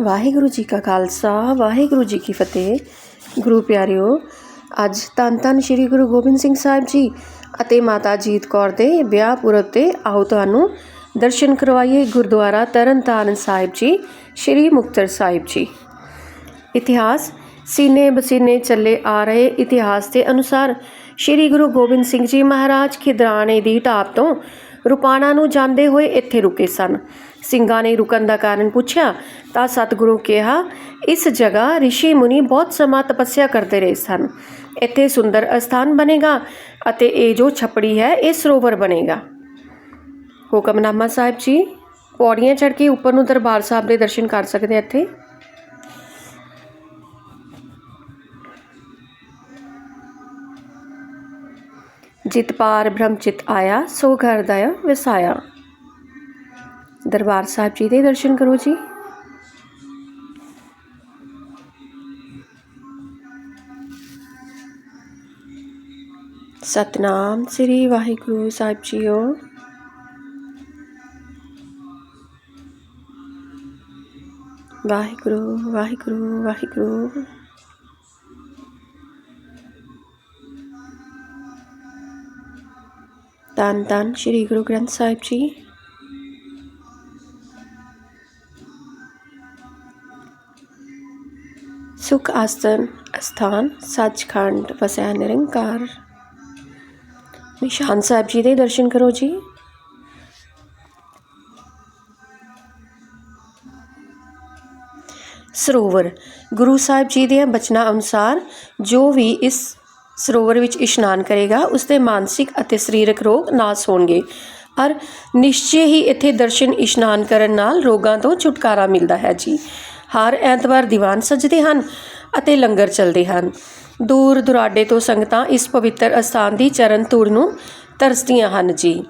ਵਾਹਿਗੁਰੂ ਜੀ ਕਾ ਖਾਲਸਾ, ਵਾਹਿਗੁਰੂ ਜੀ ਕੀ ਫਤਿਹ। ਗੁਰੂ ਪਿਆਰਿਓ, ਅੱਜ ਧੰਨ ਧੰਨ ਸ੍ਰੀ ਗੁਰੂ ਗੋਬਿੰਦ ਸਿੰਘ ਸਾਹਿਬ ਜੀ ਅਤੇ ਮਾਤਾ ਜੀਤ ਕੌਰ ਦੇ ਵਿਆਹ ਪੁਰਬ ਤੇ ਆਓ ਤੁਹਾਨੂੰ ਦਰਸ਼ਨ ਕਰਵਾਈਏ ਗੁਰਦੁਆਰਾ ਤਰਨਤਾਰਨ ਸਾਹਿਬ ਜੀ, ਸ੍ਰੀ ਮੁਕਤਸਰ ਸਾਹਿਬ ਜੀ। ਇਤਿਹਾਸ ਸੀਨੇ ਬਸੀਨੇ ਚੱਲੇ ਆ ਰਹੇ ਇਤਿਹਾਸ ਦੇ ਅਨੁਸਾਰ ਸ੍ਰੀ ਗੁਰੂ ਗੋਬਿੰਦ ਸਿੰਘ ਜੀ ਮਹਾਰਾਜ ਖਿਦਰਾਣੇ ਦੀ ਢਾਬ ਤੋਂ ਰੁਪਾਣਾ ਨੂੰ ਜਾਂਦੇ ਹੋਏ ਇੱਥੇ ਰੁਕੇ ਸਨ। ਸਿੰਘਾਂ ਨੇ ਰੁਕਣ ਦਾ ਕਾਰਨ ਪੁੱਛਿਆ ਤਾਂ ਸਤਿਗੁਰੂ ਕਿਹਾ, ਇਸ ਜਗ੍ਹਾ ઋષਿ ਮੁਨੀ ਬਹੁਤ ਸਮਾਂ ਤਪੱਸਿਆ ਕਰਦੇ ਰਹੇ ਸਨ। ਇੱਥੇ ਸੁੰਦਰ ਅਸਥਾਨ ਬਣੇਗਾ ਅਤੇ ਇਹ ਜੋ ਛਪੜੀ ਹੈ, ਇਹ ਸਰੋਵਰ ਬਣੇਗਾ। ਹੁਕਮਨਾਮਾ ਸਾਹਿਬ ਜੀ, ਪੌੜੀਆਂ ਚੜ੍ਹ ਕੇ ਉੱਪਰ ਨੂੰ ਦਰਬਾਰ ਸਾਹਿਬ ਦੇ ਦਰਸ਼ਨ ਕਰ ਸਕਦੇ ਇੱਥੇ? ਜਿਤ ਪਾਰ ਬ੍ਰਹਮ ਚਿਤ ਆਇਆ, ਸੋ ਘਰ ਦਇਆ ਵਸਾਇਆ। ਦਰਬਾਰ ਸਾਹਿਬ ਜੀ ਦੇ ਦਰਸ਼ਨ ਕਰੋ ਜੀ। ਸਤਨਾਮ ਸ੍ਰੀ ਵਾਹਿਗੁਰੂ ਸਾਹਿਬ ਜੀਓ। ਵਾਹਿਗੁਰੂ ਵਾਹਿਗੁਰੂ ਵਾਹਿਗੁਰੂ। ਧੰਨ ਧੰਨ ਸ੍ਰੀ ਗੁਰੂ ਗ੍ਰੰਥ ਸਾਹਿਬ ਜੀ ਸੁਖ ਆਸਨ ਅਸਥਾਨ ਸੱਚਖੰਡ ਵਸੈ ਨਿਰੰਕਾਰ ਨਿਸ਼ਾਨ ਸਾਹਿਬ ਜੀ ਦੇ ਦਰਸ਼ਨ ਕਰੋ ਜੀ ਸਰੋਵਰ ਗੁਰੂ ਸਾਹਿਬ ਜੀ ਦੇ ਬਚਨਾਂ ਅਨੁਸਾਰ ਜੋ ਵੀ ਇਸ ਸਰੋਵਰ ਵਿੱਚ ਇਸ਼ਨਾਨ ਕਰੇਗਾ ਉਸ ਦੇ ਮਾਨਸਿਕ ਅਤੇ ਸਰੀਰਕ ਰੋਗ ਨਾਸ ਹੋਣਗੇ ਔਰ ਨਿਸ਼ਚੈ ਹੀ ਇੱਥੇ ਦਰਸ਼ਨ ਇਸ਼ਨਾਨ ਕਰਨ ਨਾਲ ਰੋਗਾਂ ਤੋਂ ਛੁਟਕਾਰਾ ਮਿਲਦਾ ਹੈ ਜੀ। ਹਰ ਐਤਵਾਰ ਦੀਵਾਨ ਸਜਦੇ ਹਨ ਅਤੇ ਲੰਗਰ ਚੱਲਦੇ ਹਨ। ਦੂਰ ਦੁਰਾਡੇ ਤੋਂ ਸੰਗਤਾਂ ਇਸ ਪਵਿੱਤਰ ਅਸਥਾਨ ਦੀ ਚਰਨ ਧੂੜ ਨੂੰ ਤਰਸਦੀਆਂ ਹਨ ਜੀ।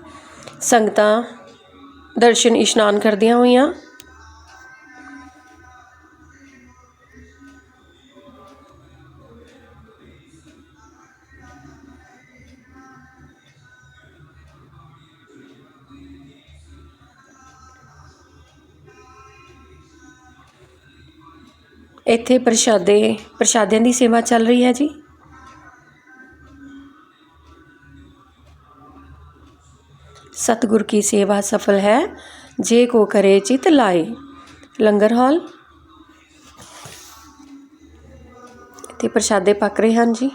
ਸੰਗਤਾਂ ਦਰਸ਼ਨ ਇਸ਼ਨਾਨ ਕਰਦੀਆਂ ਹੋਈਆਂ ਇੱਥੇ ਪ੍ਰਸ਼ਾਦੇ, ਪ੍ਰਸ਼ਾਦਿਆਂ ਦੀ ਸੇਵਾ ਚੱਲ ਰਹੀ ਹੈ ਜੀ। ਸਤਿਗੁਰ ਕੀ ਸੇਵਾ ਸਫਲ ਹੈ, ਜੇ ਕੋ ਕਰੇ ਚਿਤ ਲਾਏ। ਲੰਗਰ ਹਾਲ। ਇੱਥੇ ਪ੍ਰਸ਼ਾਦੇ ਪੱਕ ਰਹੇ ਹਨ ਜੀ।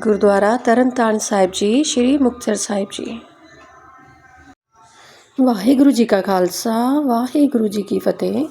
ਗੁਰਦੁਆਰਾ ਤਰਨਤਾਰਨ ਸਾਹਿਬ ਜੀ, ਸ੍ਰੀ ਮੁਕਤਸਰ ਸਾਹਿਬ ਜੀ। ਵਾਹਿਗੁਰੂ ਜੀ ਕਾ ਖਾਲਸਾ, ਵਾਹਿਗੁਰੂ ਜੀ ਕੀ ਫਤਿਹ।